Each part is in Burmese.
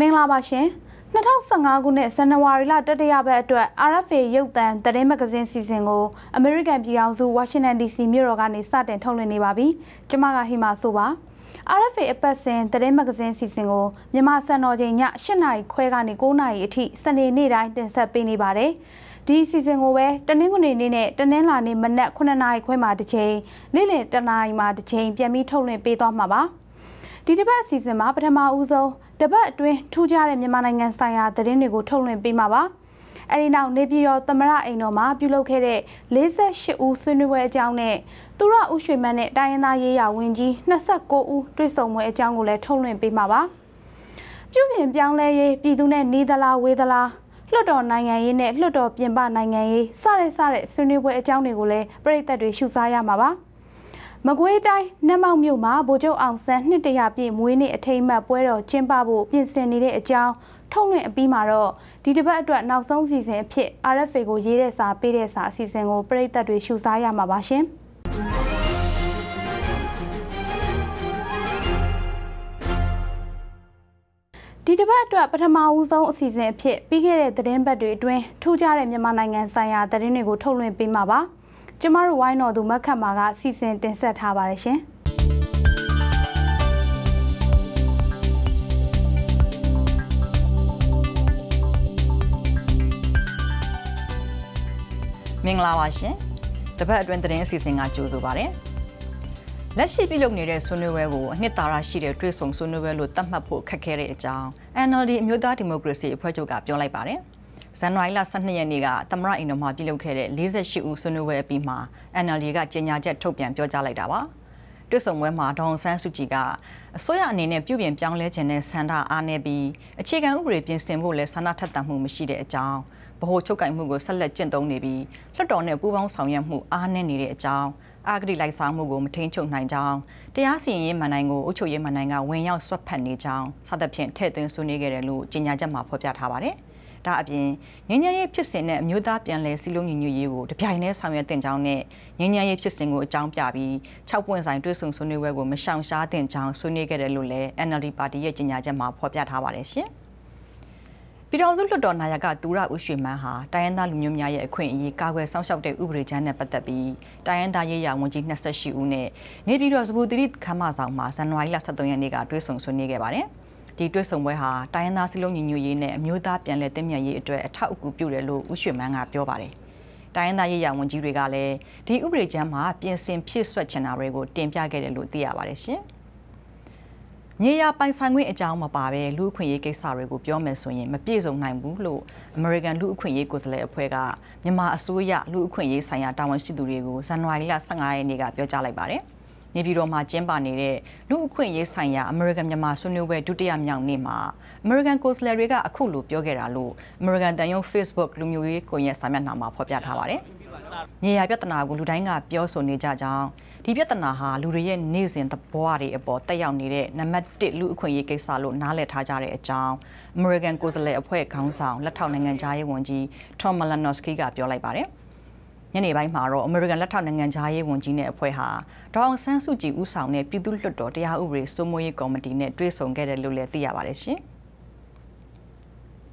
မင်္ဂလာပါရှင်2015ခုနှစ်ဇန်နဝါရီလတတိယပတ်အတွက် RFA ရုပ်သံသတင်းမဂ္ဂဇင်းစီစဉ်ကို American ပြည်ထောင်စု Washington DC မြို့တော်ကနေစတင်ထုတ်လွှင့်နေပါပြီ။ကျွန်မကဟိမာဆိုပါ။ RFA အပတ်စဉ်သတင်းမဂ္ဂဇင်းစီစဉ်ကိုမြန်မာစံတော်ချိန်ည8နာရီခွဲကနေ9နာရီအထိစနေနေ့တိုင်းတင်ဆက်ပေးနေပါတယ်။ဒီစီစဉ်ကိုပဲတနင်္ဂနွေနေ့နဲ့တနင်္လာနေ့မနက်9နာရီခွဲမှတစ်ချိန်နေ့လယ်10နာရီမှတစ်ချိန်ပြန်ပြီးထုတ်လွှင့်ပေးသွားမှာပါ။ဒီတစ်ပတ်အစီအစဉ်မှာပထမဦးဆုံး တပတ်အတွင်းထူးခြားတဲ့မြန်မာနိုင်ငံဆိုင်ရာသတင်းတွေကိုထုတ်လွှင့်ပေးမှာပါ။အဲဒီနောက်နေပြည်တော်သမရအိမ်တော်မှာပြုလုပ်ခဲ့တဲ့48ဦးဆွေးနွေးပွဲအကြောင်းနဲ့သူရဦးရွှေမန်းနဲ့တိုင်းရင်းသားရေးရာဝန်ကြီး29ဦးတွေ့ဆုံပွဲအကြောင်းကိုလည်းထုတ်လွှင့်ပေးမှာပါ။ပြုပြင်ပြောင်းလဲရေးပြည်သူနဲ့နေသလားဝေးသလားလွှတ်တော်နိုင်ငံရေးနဲ့လွှတ်တော်ပြင်ပနိုင်ငံရေးစတဲ့စတဲ့ဆွေးနွေးပွဲအကြောင်းတွေကိုလည်းပြည်သက်တွေရှုစားရမှာပါ။ မကွေးတိုင်းနတ်မောက်မြို့မှာဗိုလ်ချုပ်အောင်ဆန်းနှစ်တရာပြည့်မွေးနေ့အထိမ်းအမှတ်ပွဲတော်ကျင်းပဖို့ပြင်ဆင်နေတဲ့အကြောင်းထုတ်လွှင့်အပြီးမှာတော့ဒီတစ်ပတ်အတွက်နောက်ဆုံးစီစဉ်အဖြစ် RFA ကိုရေးတဲ့စာပေးတဲ့စာအစီအစဉ်ကိုပြည်သက်တွေရှုစားရမှာပါရှင်ဒီတစ်ပတ်အတွက်ပထမဦးဆုံးအစီအစဉ်အဖြစ်ပြီးခဲ့တဲ့သတင်းပတ်တွေအတွင်းထူးခြားတဲ့မြန်မာနိုင်ငံဆိုင်ရာသတင်းတွေကိုထုတ်လွှင့်ပေးမှာပါ။ ကျမတို့ဝိုင်းတော်သူမက်ခတ်မာကစီစဉ်တင်ဆက်ထားပါတယ်ရှင်မင်္ဂလာပါရှင်တပတ်အတွင်းသတင်းအစီအစဉ်ကကြိုဆိုပါရစေလက်ရှိပြုလုပ်နေတဲ့ဆွေးနွေးပွဲကိုအနှစ်သာရရှိတဲ့တွဲဆုံဆွေးနွေးပွဲလို့သတ်မှတ်ဖို့ခက်ခဲတဲ့အကြောင်း NLD အမျိုးသားဒီမိုကရေစီအဖွဲ့ချုပ်ကပြောလိုက်ပါတယ်။ ဇန်နဝါရီလ12ရက်နေ့ကသမရအိမ်တော်မှာပြုလုပ်ခဲ့တဲ့48ဦးဆွေးနွေးပွဲအပြီးမှာ NLD ကကြေညာချက်ထုတ်ပြန်ပြောကြားလိုက်တာပါတွစ်ဆုံပွဲမှာဒေါန်ဆန်းစုကြည်ကအစိုးရအနေနဲ့ပြုပြင်ပြောင်းလဲခြင်းနဲ့ဆန္ဒအားနည်းပြီးအခြေခံဥပဒေပြင်ဆင်ဖို့လည်းဆန္ဒထက်သန်မှုမရှိတဲ့အကြောင်းဗဟိုချုပ်ကင်မှုကိုဆက်လက်ကျင့်သုံးနေပြီးလွှတ်တော်နဲ့ပူးပေါင်းဆောင်ရွက်မှုအားနည်းနေတဲ့အကြောင်းအာဂတိလိုက်စားမှုကိုမထိန်ချုပ်နိုင်ကြောင်းတရားစီရင်ရေးမန်နိုင်ကိုအုပ်ချုပ်ရေးမန်နိုင်ကဝင်ရောက်ဆွတ်ဖက်နေကြောင်းစသဖြင့်ထည့်သွင်းဆွေးနွေးခဲ့တယ်လို့ကြေညာချက်မှာဖော်ပြထားပါတယ်။ ဒါအပြင်ငញ្ញရေးဖြစ်စဉ်နဲ့အမျိုးသားပြန်လည်စည်းလုံးညီညွတ်ရေးကိုတပြိုင်တည်းဆောင်ရွက်တင်ကြောင်းနဲ့ငញ្ញရေးဖြစ်စဉ်ကိုအကြောင်းပြပြီး6ပွင့်ဆိုင်တွဲဆုံဆွေးနွေးပွဲကိုမရှောင်ရှားတင်ကြောင်းဆွေးနွေးခဲ့တယ်လို့လည်း NLD ပါတီရဲ့ကြေညာချက်မှာဖော်ပြထားပါတယ်ရှင်။ပြည်တော်စုလွှတ်တော်နာယကသူရဦးရွှေမန်းဟာတိုင်းရင်းသားလူမျိုးများရဲ့အခွင့်အရေးကာကွယ်စောင့်ရှောက်တဲ့ဥပဒေချမ်းနဲ့ပတ်သက်ပြီးတိုင်းရင်းသားရေးရာဝန်ကြီး28ဦးနဲ့နေပြည်တော်စပူတိခမ်းမဆောင်မှာဇန်နဝါရီလ23ရက်နေ့ကတွဲဆုံဆွေးနွေးခဲ့ပါတယ်။ ဒီတွဲဆုံပွဲဟာတိုင်းရင်းသားစည်းလုံးညီညွတ်ရေးနဲ့အမျိုးသားပြန်လည်တည်မြဲရေးအတွက်အထောက်အကူပြုတယ်လို့ဦးရွှေမန်းကပြောပါတယ်။တိုင်းရင်းသားရေးရာဝန်ကြီးတွေကလည်းဒီဥပဒေကျမ်းမှာပြင်ဆင်ဖြည့်ဆွတ်ချင်တာတွေကိုတင်ပြခဲ့တယ်လို့သိရပါတယ်ရှင်။မြေယာပိုင်ဆိုင်ခွင့်အကြောင်းမပါဘဲလူအခွင့်အရေးကိစ္စတွေကိုပြောမယ်ဆိုရင်မပြည့်စုံနိုင်ဘူးလို့ American လူအခွင့်အရေးကိုယ်စားလှယ်အဖွဲ့ကမြန်မာအစိုးရလူအခွင့်အရေးဆိုင်ရာတာဝန်ရှိသူတွေကိုဇန်နဝါရီလ15ရက်နေ့ကပြောကြားလိုက်ပါတယ်။ နေပြည်တော်မှာကျင်းပနေတဲ့လူအခွင့်အရေးဆိုင်ရာ American မြန်မာဆွေးနွေးပွဲဒုတိယမြောက်နေ့မှာ American ကိုယ်စားလှယ်တွေကအခုလိုပြောခဲ့တာလို့ American တန်ယုံ Facebook လူမျိုးရေးကွန်ရက်စာမျက်နှာမှာဖော်ပြထားပါတယ်။မြေယာပြဿနာကိုလူတိုင်းကပြောဆိုနေကြကြောင်းဒီပြဿနာဟာလူတွေရဲ့နေ့စဉ်သဘောတွေအပေါ်တက်ရောက်နေတဲ့နံပါတ်1လူအခွင့်အရေးကိစ္စလို့နားလည်ထားကြတဲ့အကြောင်း American ကိုယ်စားလှယ်အဖွဲ့ခေါင်းဆောင်လက်ထောက်နိုင်ငံသားရေးဝန်ကြီး Tom Malinowski ကပြောလိုက်ပါတယ်။ ညနေပိုင်းမှာတော့အမေရိကန်လက်ထောက်နိုင်ငံသားရေးဝန်ကြီးနဲ့အဖွဲ့ဟာဒေါအောင်ဆန်းစုကြည်ဦးဆောင်တဲ့ပြည်သူ့လွှတ်တော်တရားဥပဒေစိုးမိုးရေးကော်မတီနဲ့တွေ့ဆုံခဲ့တယ်လို့လည်းသိရပါတယ်ရှင်။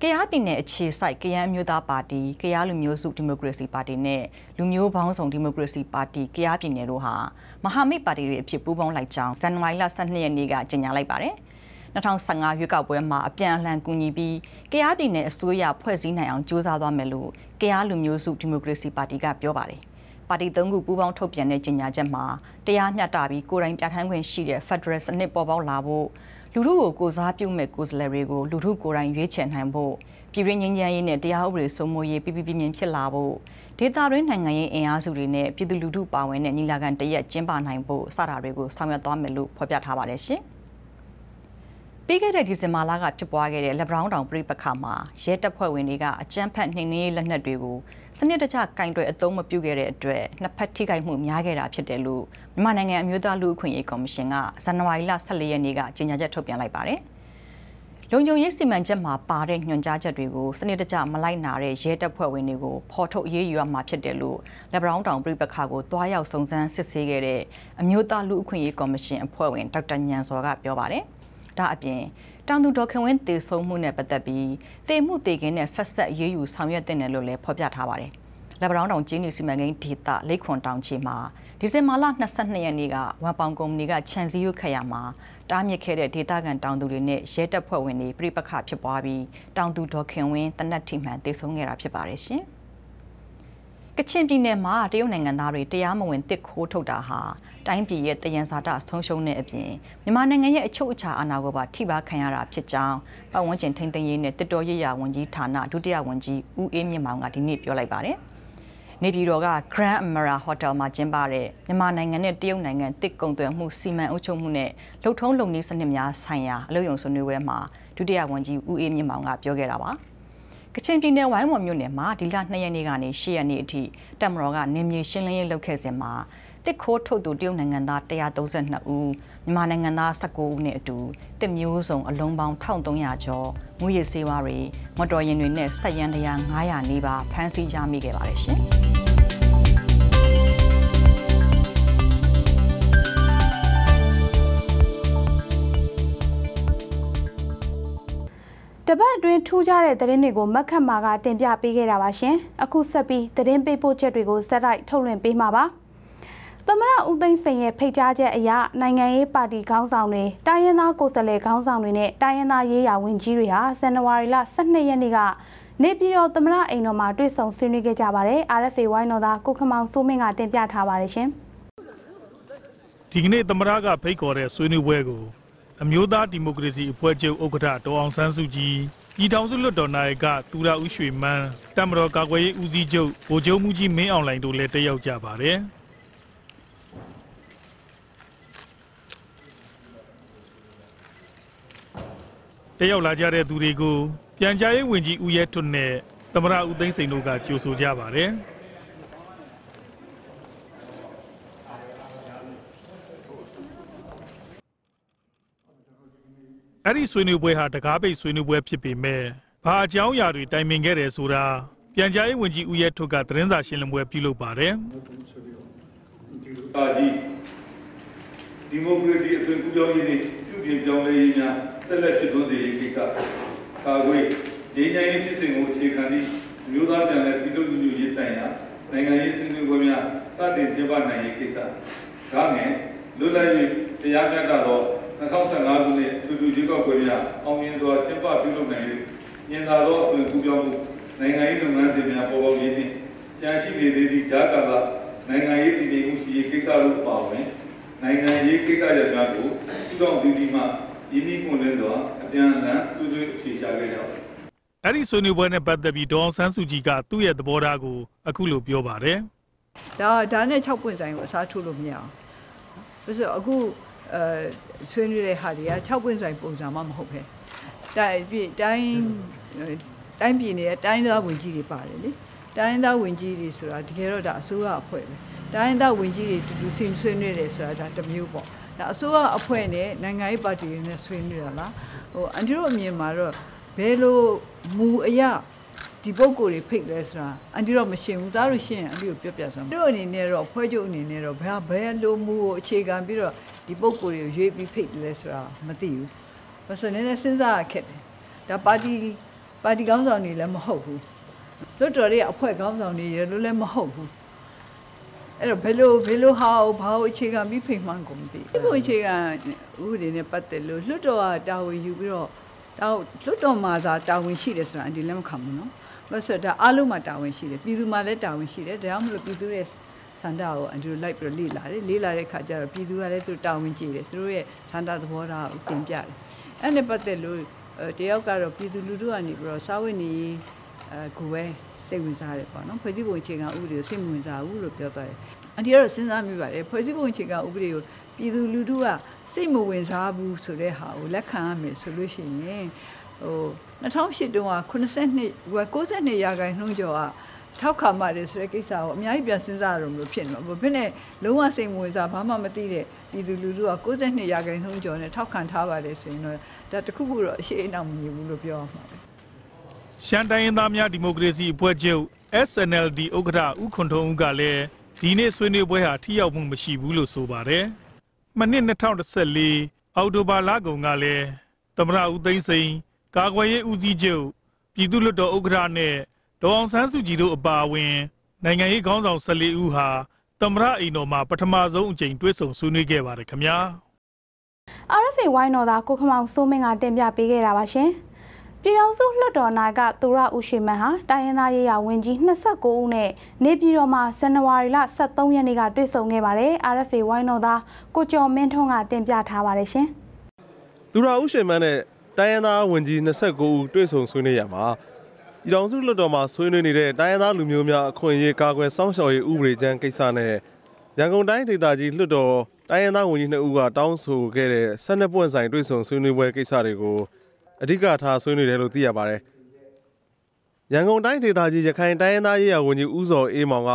ကရားပြည်နယ်အခြေစိုက်ကရန်မျိုးသားပါတီကရားလူမျိုးစုဒီမိုကရေစီပါတီနဲ့လူမျိုးပေါင်းစုံဒီမိုကရေစီပါတီကရားပြည်နယ်တို့ဟာမဟာမိတ်ပါတီတွေအဖြစ်ပူးပေါင်းလိုက်ကြောင်းဇန်နဝါရီလ12ရက်နေ့ကကြေညာလိုက်ပါတယ်။ 2015ရွေးကောက်ပွဲမှာအပြန်အလှန်ကူညီပြီးကရားပြည်နယ်အစိုးရဖွဲ့စည်းနိုင်အောင်ကြိုးစားသွားမယ်လို့ကရားလူမျိုးစုဒီမိုကရေစီပါတီကပြောပါတယ်။ပါတီသုံးခုပူးပေါင်းထုတ်ပြန်တဲ့ကြေညာချက်မှာတရားမျှတပြီးကိုယ်တိုင်ပြဋ္ဌာန်းခွင့်ရှိတဲ့ Federal စနစ်ပေါ်ပေါက်လာဖို့လူထုကိုကိုစားပြုမဲ့ကိုယ်စားလှယ်တွေကိုလူထုကိုယ်တိုင်ရွေးချယ်နိုင်ဖို့ပြည်ရင်းငင်းချမ်းရေးနဲ့တရားဥပဒေစိုးမိုးရေးပြည်ပြင်းပြင်းဖြစ်လာဖို့ဒေသတွင်းနိုင်ငံရေးအင်အားစုတွေနဲ့ပြည်သူလူထုပါဝင်တဲ့ညီလာခံတရက်ကျင်းပနိုင်ဖို့စတာတွေကိုဆောင်ရွက်သွားမယ်လို့ဖော်ပြထားပါတယ်ရှင်။ ပြီးခဲ့တဲ့ဒီဇင်ဘာလကဖြစ်ပွားခဲ့တဲ့လက်ဘရောင်းတောင်ပြည်ပခါမှာရဲတပ်ဖွဲ့ဝင်တွေကအကြမ်းဖက်နှိမ်နင်းရေးလက်နက်တွေကိုစနစ်တကျကင်တွယ်အသုံးမပြုခဲ့တဲ့အတွက်နှစ်ဖက်ထိခိုက်မှုများခဲ့တာဖြစ်တယ်လို့မြန်မာနိုင်ငံအမျိုးသားလူ့အခွင့်အရေးကော်မရှင်ကဇန်နဝါရီလ14ရက်နေ့ကကြေညာချက်ထုတ်ပြန်လိုက်ပါတယ်။လုံခြုံရေးစီမံချက်မှာပါတဲ့ညွှန်ကြားချက်တွေကိုစနစ်တကျမလိုက်နာတဲ့ရဲတပ်ဖွဲ့ဝင်တွေကိုဖော်ထုတ်ရေးယူရမှာဖြစ်တယ်လို့လက်ဘရောင်းတောင်ပြည်ပခါကိုတွားရောက်စုံစမ်းစစ်ဆေးခဲ့တဲ့အမျိုးသားလူ့အခွင့်အရေးကော်မရှင်အဖွဲ့ဝင်ဒေါက်တာညံစောကပြောပါတယ်။ ဒါအပြင်တောင်သူဒေါ်ခင်ဝင်းတေဆုံးမှုနဲ့ပတ်သက်ပြီးတေမှုတေကင်းနဲ့ဆက်ဆက်ရေးယူဆောင်ရွက်တဲ့နယ်လို့လည်းဖော်ပြထားပါတယ်။လက်ဗရောင်းတောင်ကျင်းနေစီမံကိန်းဒေသလိတ်ခွန်တောင်ချီမှာဒီဇင်ဘာလ22ရက်နေ့ကဝမ်ပောင်ကုမ္ပဏီကခြံစည်းရုပ်ခရမှာတားမြစ်ခဲ့တဲ့ဒေသခံတောင်သူတွေနဲ့ရဲတပ်ဖွဲ့ဝင်တွေပြိပခဖြစ်ပွားပြီးတောင်သူဒေါ်ခင်ဝင်းတနက်ထိမှန်တေဆုံးခဲ့တာဖြစ်ပါတယ်ရှင်။ ကချင်ပြည်နယ်မှာတရုတ်နိုင်ငံသားတွေတရားမဝင်တစ်ခိုးထုတ်တာဟာတိုင်းပြည်ရဲ့တယံဇာတဆုံးရှုံးတဲ့အပြင်မြန်မာနိုင်ငံရဲ့အချုပ်အခြာအာဏာကိုပါထိပါခံရတာဖြစ်ကြောင်းပတ်ဝန်းကျင်ထိန်းသိမ်းရေးနဲ့တစ်တော်ရရဝန်ကြီးဌာနဒုတိယဝန်ကြီးဦးအေးမြင့်မောင်ကဒီနေ့ပြောလိုက်ပါတယ်။နေပြည်တော်က Grand Amara Hotel မှာကျင်းပတဲ့မြန်မာနိုင်ငံနဲ့တရုတ်နိုင်ငံတစ်ကုံသွယ်မှုစီမံအုပ်ချုပ်မှုနဲ့လှုပ်ထုံးလုပ်နည်းစနစ်များဆိုင်ရာအလုပ်ရုံဆွေးနွေးပွဲမှာဒုတိယဝန်ကြီးဦးအေးမြင့်မောင်ကပြောခဲ့တာပါ။ ကချင်ပြည်နယ်ဝိုင်းမော်မြို့နယ်မှာဒီလ2ရက်နေ့ကနေ10ရက်နေ့အထိတပ်မတော်ကနေမြေရှင်းလင်းရေးလုပ်ခဲ့စဉ်မှာတစ်ခိုးထုတ်သူတရုတ်နိုင်ငံသား132ဦးမြန်မာနိုင်ငံသား19ဦးနဲ့အတူတစ်မျိုးစုံအလုံးပေါင်း1300ကျော်ငွေရစေးဝါးတွေမော်တော်ယာဉ်တွေနဲ့ဆက်ရန်တရား900နီးပါးဖမ်းဆီးရမိခဲ့ပါတယ်ရှင်။ ပတ်အတွင်းထူးခြားတဲ့သတင်းတွေကိုမက်ခတ်မာကတင်ပြပေးခဲ့တာပါရှင်။အခုဆက်ပြီးသတင်းပေးပို့ချက်တွေကိုစက်တိုက်ထုတ်လွှင့်ပေးမှာပါ။သမရဦးသိန်းစိန်ရဲ့ဖိတ်ကြားချက်အရနိုင်ငံရေးပါတီခေါင်းဆောင်တွေတိုင်းရင်းသားကိုယ်စားလှယ်ခေါင်းဆောင်တွေနဲ့တိုင်းရင်းသားရေးရာဝန်ကြီးတွေဟာဇန်နဝါရီလ12ရက်နေ့ကနေပြည်တော်သမရအိမ်တော်မှာတွေ့ဆုံဆွေးနွေးခဲ့ကြပါတယ်။ RFA ဝိုင်းတော်သားကိုခမောင်စိုးမင်းကတင်ပြထားပါတယ်ရှင်။ဒီကနေ့သမရကဖိတ်ခေါ်တဲ့ဆွေးနွေးပွဲကို အမျိုးသားဒီမိုကရေစီအဖွဲ့ချုပ်ဥက္ကဋ္ဌဒေါအောင်ဆန်းစုကြည်ပြည်ထောင်စုလွှတ်တော်နာယကသူရဦးရွှေမန်းတမတော်ကာကွယ်ရေးဦးစီးချုပ်ဗိုလ်ချုပ်မှုကြီးမင်းအောင်လှိုင်တို့လည်းတက်ရောက်ကြပါတယ်တက်ရောက်လာကြတဲ့သူတွေကိုပြန်ကြားရေးဝန်ကြီးဦးရဲထွန်းနဲ့သမရဦးသိန်းစိန်တို့ကကြိုဆိုကြပါတယ်။ အဲ့ဒီဆွေးနွေးပွဲဟာတကားပိတ်ဆွေးနွေးပွဲဖြစ်ပေမဲ့ဘာအကြောင်းအရာတွေတိုင်ပင်ခဲ့တယ်ဆိုတာပြန်ကြားရေးဝန်ကြီးဦးရဲထွတ်ကသတင်းစာရှင်းလင်းပွဲပြုလုပ်ပါတယ်။အာကြီးဒီမိုကရေစီအသွင်ကူးပြောင်းရေးနဲ့ပြုပြင်ပြောင်းလဲရေးများဆက်လက်ဖြစ်ထွန်းစေရေးကိစ္စကာကွယ်ဒိညာရေးဖြစ်စဉ်ကိုအခြေခံသည့်မျိုးသားပြန်လည်စီးလုံးညီညွတ်ရေးဆိုင်ရာနိုင်ငံရေးဆွေးနွေးပွဲများစတင်ကျင်းပနိုင်ရေးကိစ္စဒါနဲ့လွတ်လပ်ရေးတရားမျှတသော 2015ခုနှစ်ထူးထူးရွေးကောက်ပွဲများအောင်မြင်စွာကျင်းပပြုလုပ်နိုင်၍ညင်သာသောအသွင်ကူးပြောင်းမှုနိုင်ငံရေးလုပ်ငန်းစဉ်များပေါ်ပေါက်ရေးနှင့်ကြံရှိနေသေးသည့်ဂျာကာလာနိုင်ငံရေးတည်ငြိမ်မှုရှိရေးကိစ္စတို့ပါဝင်နိုင်ငံရေးကိစ္စရပ်များကိုသူတော်ဒီဒီမှယင်းဤပွင့်လင်းစွာအပြန်အလှန်ဆွေးနွေးအဖြေရှာခဲ့ကြပါတယ်အဲ့ဒီဆွေးနွေးပွဲနဲ့ပတ်သက်ပြီးဒေါအောင်ဆန်းစုကြည်ကသူ့ရဲ့သဘောထားကိုအခုလိုပြောပါတယ်။ဒါဒါနဲ့6ပွင့်ဆိုင်ကိုအစားထိုးလို့မရအောင်။ဒါဆိုအခု အဲဆွေးနွေးတဲ့ဟာတွေက6ပွင့်ဆိုင်ပုံစံမှမဟုတ်ပဲတိုင်းပြည်တိုင်းတိုင်းပြည်နေတဲ့တိုင်းသားဝင်ကြီးတွေပါတယ်လေတိုင်းသားဝင်ကြီးတွေဆိုတာတကယ်တော့ဒါအစိုးရအဖွဲ့ပဲတိုင်းသားဝင်ကြီးတွေတူတူဆင်ဆွေးနွေးတယ်ဆိုတာဒါတစ်မျိုးပေါ့ဒါအစိုးရအဖွဲ့နဲ့နိုင်ငံရေးပါတီတွေနဲ့ဆွေးနွေးတာလားဟိုအန်တီတို့အမြင်မှာတော့ဘယ်လိုမူအရာ ဒီပုံကိုယ်တွေဖိတ်လဲဆိုတာအန်တီတော့မရှင်းဘူးသားလို့ရှင်းရင်အန်တီကိုပြပြစမ်းတို့အနေနဲ့တော့ဖွဲ့ချုပ်အနေနဲ့တော့ဘယ်ဘယ်လိုမူကိုအခြေခံပြီးတော့ဒီပုံကိုယ်တွေကိုရွေးပြီးဖိတ်လဲဆိုတာမသိဘူးဘာလို့လဲနည်းနည်းစဉ်းစားရခက်တယ်ဒါပါတီပါတီကောင်းဆောင်တွေလည်းမဟုတ်ဘူးလွတ်တော်တွေအဖွဲ့ကောင်းဆောင်တွေရလို့လည်းမဟုတ်ဘူးအဲ့တော့ဘယ်လိုဘယ်လိုဟာဘာကိုအခြေခံပြီးဖိတ်မှန်းကုန်မသိဘူးဒီလိုအခြေခံဥပဒေနဲ့ပတ်သက်လို့လွတ်တော်ကတာဝန်ယူပြီးတော့တောက်လွတ်တော်မှာသာတာဝန်ရှိတယ်ဆိုတာအဒီလည်းမခံဘူးနော် ဘာလို့ဆိုတော့အားလုံးမှာတာဝန်ရှိတယ်ပြည်သူမှာလည်းတာဝန်ရှိတယ်ဒါကြောင့်မလို့ပြည်သူရဲ့ဆန္ဒကိုအန်ဒီလိုလိုက်ပြီးတော့လေ့လာတယ်လေ့လာတဲ့ခါကျတော့ပြည်သူကလည်းသူတာဝန်ကြည့်တယ်သူတို့ရဲ့ဆန္ဒသဘောထားကိုတင်ပြတယ်အဲ့နဲ့ပတ်သက်လို့တယောက်ကတော့ပြည်သူလူထုကနေပြီးတော့စာဝတ်နေရေးအဲကိုပဲစိတ်ဝင်စားတယ်ပေါ့နော်ဖွဲ့စည်းပုံအခြေခံဥပဒေကိုစိတ်ဝင်စားဘူးလို့ပြောသွားတယ်အန်ဒီကတော့စဉ်းစားမိပါတယ်ဖွဲ့စည်းပုံအခြေခံဥပဒေကိုပြည်သူလူထုကစိတ်မဝင်စားဘူးဆိုတဲ့ဟာကိုလက်ခံရမယ်ဆိုလို့ရှိရင် ဟို2008တုန်းက82 92ရာခိုင်နှုန်းကျော်ကထောက်ခံပါတယ်ဆိုတဲ့ကိစ္စကိုအများကြီးပြန်စဉ်းစားရလို့ဖြစ်နေမှာဘယ်နဲ့လုံးဝစိတ်ဝင်စားဘာမှမသိတဲ့ပြည်သူလူထုက62ရာခိုင်နှုန်းကျော်နဲ့ထောက်ခံထားပါတယ်ဆိုရင်တော့ဒါတခုခုတော့အရှိအနောက်မမြင်ဘူးလို့ပြောရမှာပဲရှမ်းတိုင်းရင်းသားများဒီမိုကရေစီအဖွဲ့ချုပ် SNLD ဥက္ကဋ္ဌဦးခွန်ထုံးဦးကလည်းဒီနေ့ဆွေးနွေးပွဲဟာထိရောက်မှုမရှိဘူးလို့ဆိုပါတယ်။မနှစ်2014အောက်တိုဘာလကုန်ကလည်းသမရဦးသိန်းစိန် ကာကွယ်ရေးဦးစီးချုပ်ပြည်သူ့လွှတ်တော်ဥက္ကဋ္ဌနဲ့ဒေါအောင်ဆန်းစုကြည်တို့အပါအဝင်နိုင်ငံရေးခေါင်းဆောင်14ဦးဟာသမရအိမ်တော်မှာပထမဆုံးအကြိမ်တွေ့ဆုံဆွေးနွေးခဲ့ပါတယ်ခင်ဗျာ RFA ဝိုင်းတော်သားကိုခမောင်စိုးမင်းကတင်ပြပေးခဲ့တာပါရှင်။ပြည်ထောင်စုလွှတ်တော်နာကသူရဦးရွှေမန်းဟာတိုင်းရင်းသားရေးရာဝန်ကြီး29ဦးနဲ့နေပြည်တော်မှာဇန်နဝါရီလ23ရက်နေ့ကတွေ့ဆုံခဲ့ပါတယ်။ RFA ဝိုင်းတော်သားကိုကျော်မင်းထွန်းကတင်ပြထားပါတယ်ရှင်။သူရာဦးရွှေမန်းနဲ့ တိုင်းရင်းသားဝန်ကြီး29ဦးတွေ့ဆုံဆွေးနွေးရမှာပြည်ထောင်စုလွှတ်တော်မှာဆွေးနွေးနေတဲ့တိုင်းရင်းသားလူမျိုးများအခွင့်အရေးကာကွယ်စောင့်ရှောက်ရေးဥပဒေကြမ်းကိစ္စနဲ့ရန်ကုန်တိုင်းဒေသကြီးလွှတ်တော်တိုင်းရင်းသားဝန်ကြီး2ဦးကတောင်းဆိုခဲ့တဲ့12ပွင့်ဆိုင်တွေ့ဆုံဆွေးနွေးပွဲကိစ္စတွေကိုအဓိကထားဆွေးနွေးတယ်လို့သိရပါတယ်။ရန်ကုန်တိုင်းဒေသကြီးရခိုင်တိုင်းရင်းသားရေးရာဝန်ကြီးဦးစောအေးမောင်က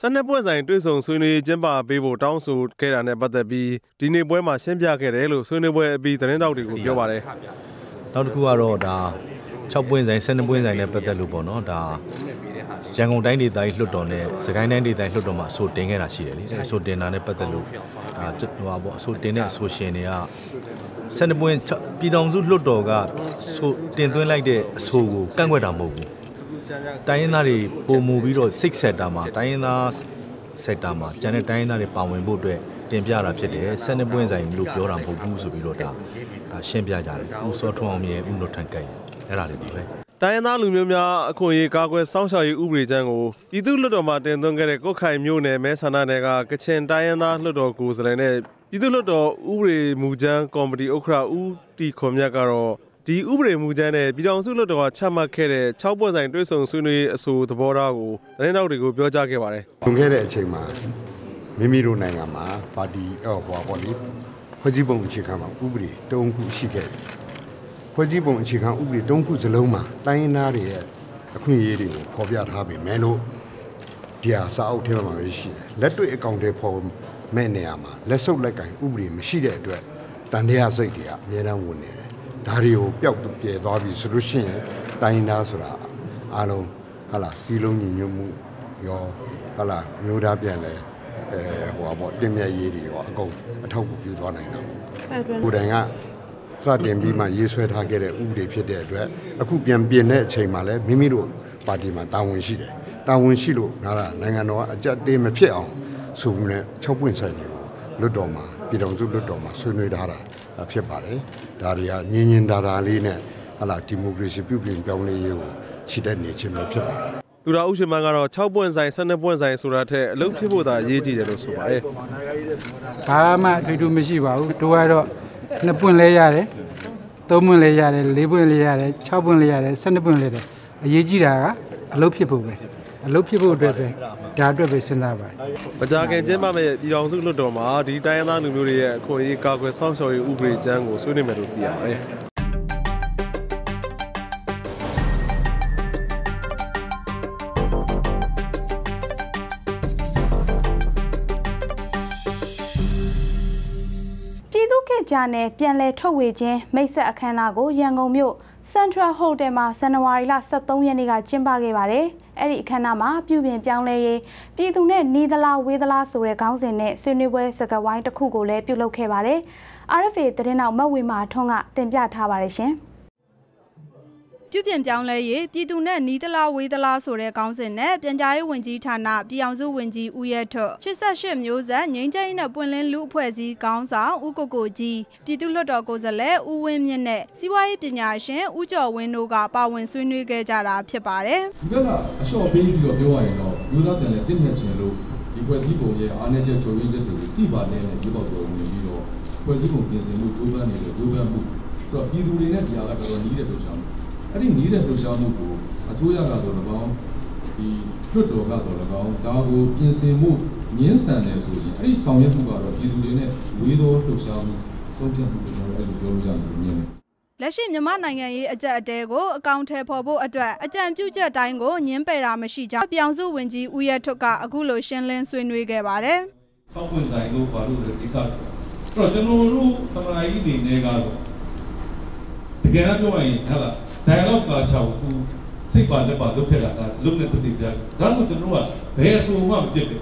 12ပွင့်ဆိုင်တွေ့ဆုံဆွေးနွေးကျင်းပပေးဖို့တောင်းဆိုခဲ့တာနဲ့ပတ်သက်ပြီးဒီနေ့ပွဲမှာရှင်းပြခဲ့တယ်လို့ဆွေးနွေးပွဲအပြီးသတင်းတောက်တွေကိုပြောပါတယ်။ နောက်တစ်ခုကတော့ဒါ6ပွင့်ဆိုင်12ပွင့်ဆိုင်နဲ့ပတ်သက်လို့ပေါ့နော်ဒါရန်ကုန်တိုင်းဒေသကြီးလွှတ်တော်နဲ့စကိုင်းတိုင်းဒေသကြီးလွှတ်တော်မှာအဆိုတင်ခဲ့တာရှိတယ်လေအဲအဆိုတင်တာနဲ့ပတ်သက်လို့ဒါဟိုပါပေါ့အဆိုတင်တဲ့အဆိုရှင်တွေက12ပွင့်ပြည်တော်စုလွှတ်တော်ကဆိုတင်သွင်းလိုက်တဲ့အဆိုကိုကန့်ကွက်တာမဟုတ်ဘူးတိုင်းရင်းသားတွေပုံမူပြီးတော့စိတ်ဆက်တာမှာတိုင်းရင်းသားဆက်တာမှာကျန်တဲ့တိုင်းရင်းသားတွေပါဝင်ဖို့အတွက်တင်ပြတာဖြစ်တယ်12ပွင့်ဆိုင်လို့ပြောတာမဟုတ်ဘူးဆိုပြီးတော့ဒါဒါ ရှင်းပြကြတယ်ဦးစောထွန်းအောင်မြင်ဦးနှုတ်ထန်ကြိုက်အဲ့ဒါတွေပါပဲတိုင်းရင်းသားလူမျိုးများအခွင့်အရေးကာကွယ်စောင့်ရှောက်ရေးဥပဒေကြမ်းကိုပြည်သူ့လွှတ်တော်မှာတင်သွင်းခဲ့တဲ့ကုတ်ခိုင်မြို့နယ်မဲဆန္ဒနယ်ကကချင်တိုင်းရင်းသားလွှတ်တော်ကိုယ်စားလှယ်နဲ့ပြည်သူ့လွှတ်တော်ဥပဒေမူကြမ်းကော်မတီဥက္ကဋ္ဌဦးတီခွန်မြတ်ကတော့ဒီဥပဒေမူကြမ်းနဲ့ပြည်ထောင်စုလွှတ်တော်ကချမှတ်ခဲ့တဲ့6ပွင့်ဆိုင်တွဲဆုံဆွေးနွေးရေးအဆိုသဘောထားကိုသတင်းတောက်တွေကိုပြောကြားခဲ့ပါတယ်လွန်ခဲ့တဲ့အချိန်မှာမိမိတို့နိုင်ငံမှာပါတီဟောဟောပေါ့လေ ဖွဲ့စည်းပုံအခြေခံမှာဥပဒေတုံးခုရှိခဲ့တယ်ဖွဲ့စည်းပုံအခြေခံဥပဒေတုံးခုစလုံးမှာတိုင်းရင်းသားတွေရဲ့အခွင့်အရေးတွေကိုဖော်ပြထားပြီမဲလို့ဒီဟာစာအုပ်ထဲမှာပဲရှိတယ်လက်တွေ့အကောင့်တွေဖော်မဲ့နေရာမှာလက်စုပ်လက်ကင်ဥပဒေမရှိတဲ့အတွက်တန်တရားစိတ်တွေကအများတန်းဝင်နေတယ်ဒါတွေကိုပျောက်ပြဲသွားပြီဆိုလို့ရှိရင်တိုင်းရင်းသားဆိုတာအားလုံးဟာလာစီလုံးညီညွတ်မှုရောဟာလာမျိုးသားပြန်လဲ အဲဟိုပါပေါ့တင်မြတ်ရေးတွေရောအကုန်အထောက်အကူပြုသွားနိုင်တာပေါ့ကိုယ်တိုင်ကစတင်ပြီးမှရေးဆွဲထားခဲ့တဲ့ဥပဒေဖြစ်တဲ့အတွက်အခုပြန်ပြင်တဲ့အချိန်မှာလည်းမိမိတို့ပါတီမှာတာဝန်ရှိတယ်တာဝန်ရှိလို့ငါကနိုင်ငံတော်ကအကြက်တေးမဖြစ်အောင်ဆိုပြီးနဲ့6ပွင့်ဆိုင်တွေကိုလွတ်တော်မှာပြည်တော်စုလွတ်တော်မှာဆွေးနွေးထားတာဖြစ်ပါတယ်ဒါတွေကညင်ညင်ဒါဒါလေးနဲ့ဟလာဒီမိုကရေစီပြုပြင်ပြောင်းလဲရေးကိုချစ်တဲ့နေခြင်းပဲဖြစ်ပါတယ် သူရာဦးရှင်မန်းကတော့6ပွင့်ဆိုင်12ပွင့်ဆိုင်ဆိုတာထက်အလုပ်ဖြစ်ဖို့သာအရေးကြီးတယ်လို့ဆိုပါတယ်ဘာမှအထွေထူးမရှိပါဘူးတို့ကတော့နှစ်ပွင့်လဲရတယ်သုံးပွင့်လဲရတယ်လေးပွင့်လဲရတယ်၆ပွင့်လဲရတယ်၁၂ပွင့်လဲရတယ်အရေးကြီးတာကအလုပ်ဖြစ်ဖို့ပဲအလုပ်ဖြစ်ဖို့အတွက်ပဲဒါအတွက်ပဲစဉ်းစားပါတယ်။မကြာခင်ကျင်းပမယ့်ပြည်တော်စုလွှတ်တော်မှာဒီတိုင်းရင်းသားလူမျိုးတွေရဲ့အခွင့်အရေးကာကွယ်စောင့်ရှောက်ရေးဥပဒေကြမ်းကိုဆွေးနွေးမယ်လို့သိရပါတယ်။ ပြည်သူ့ခေတ်ကြားနဲ့ပြန်လည်ထုတ်ဝေခြင်းမိတ်ဆက်အခမ်းအနားကိုရန်ကုန်မြို့ Central Hotel မှာဇန်နဝါရီလ23ရက်နေ့ကကျင်းပခဲ့ပါတယ်။အဲ့ဒီအခမ်းအနားမှာပြုပြင်ပြောင်းလဲရေးပြည်သူနဲ့နီးသလားဝေးသလားဆိုတဲ့ခေါင်းစဉ်နဲ့ဆွေးနွေးပွဲစကားဝိုင်းတစ်ခုကိုလည်းပြုလုပ်ခဲ့ပါတယ်။ RFA သတင်းတောက်မတ်ဝေမာထွန်းကတင်ပြထားပါတယ်ရှင်။ ပြုပြင်ပြောင်းလဲရေးပြည်သူနဲ့နီးသလားဝေးသလားဆိုတဲ့ခေါင်းစဉ်နဲ့ပြန်ကြားရေးဝန်ကြီးဌာနပြည်အောင်စုဝန်ကြီးဦးရဲထွတ်88မျိုးဆက်ငင်းချိန်းနဲ့ပွင့်လင်းလူအဖွဲ့အစည်းခေါင်းဆောင်ဦးကိုကိုကြီးပြည်သူ့လွှတ်တော်ကိုယ်စားလှယ်ဦးဝင်းမြင့်နဲ့စီးပွားရေးပညာရှင်ဦးကျော်ဝင်းတို့ကပါဝင်ဆွေးနွေးခဲ့ကြတာဖြစ်ပါတယ်ဒီဘက်ကအလျှော့ပေးပြီးတော့ပြောရရင်တော့မျိုးသားပြန်လဲတင့်မြတ်ခြင်းလို့ဒီဖွဲ့စည်းပုံရဲ့အားနည်းချက်ချုပ်ရင်းချက်တွေကိုကြည့်ပါနဲ့ဒီပေါက်တော်ဝင်ပြီးတော့ဖွဲ့စည်းပုံပြင်ဆင်မှုကြိုးပမ်းနေတဲ့ကြိုးပမ်းမှုဆိုတော့ပြည်သူတွေနဲ့ကြားကတော့တော်တော်နီးတဲ့လှုပ်ရှားမှု အဲ့ဒီနီးတဲ့လှုပ်ရှားမှုကိုအစိုးရကတော့၎င်းဒီတွတ်တော်ကတော့၎င်းဒါကိုပြင်ဆင်မှုငင်းဆန်တယ်ဆိုရင်အဲ့ဒီဆောင်ရွက်မှုကတော့ပြည်သူတွေနဲ့ဝေးသောလှုပ်ရှားမှုဆုံးဖြတ်မှုကျွန်တော်တို့အဲ့လိုပြောလို့ရတယ်မြင်တယ်လက်ရှိမြန်မာနိုင်ငံရေးအကြက်အတဲကိုအကောင့်ထဲပေါ်ဖို့အတွက်အကြံပြုချက်တိုင်းကိုညှင်းပယ်တာမရှိကြောင်းပြောင်စုဝန်ကြီးဦးရဲထွတ်ကအခုလိုရှင်းလင်းဆွေးနွေးခဲ့ပါတယ်တောက်ပွင့်ဆိုင်လို့ဘာလို့လဲကိစ္စအဲ့တော့ကျွန်တော်တို့သမရာကြီးတွေနေကတော့တကယ်တော့ပြောရရင်ဟာလား dialogue ကချောက်သူစိတ်ပါလက်ပါလုပ်ခဲ့တာလုံနဲ့တတိပြဒါမှကျွန်တော်ကဘယ်အဆိုမှမပြစ်ပဲ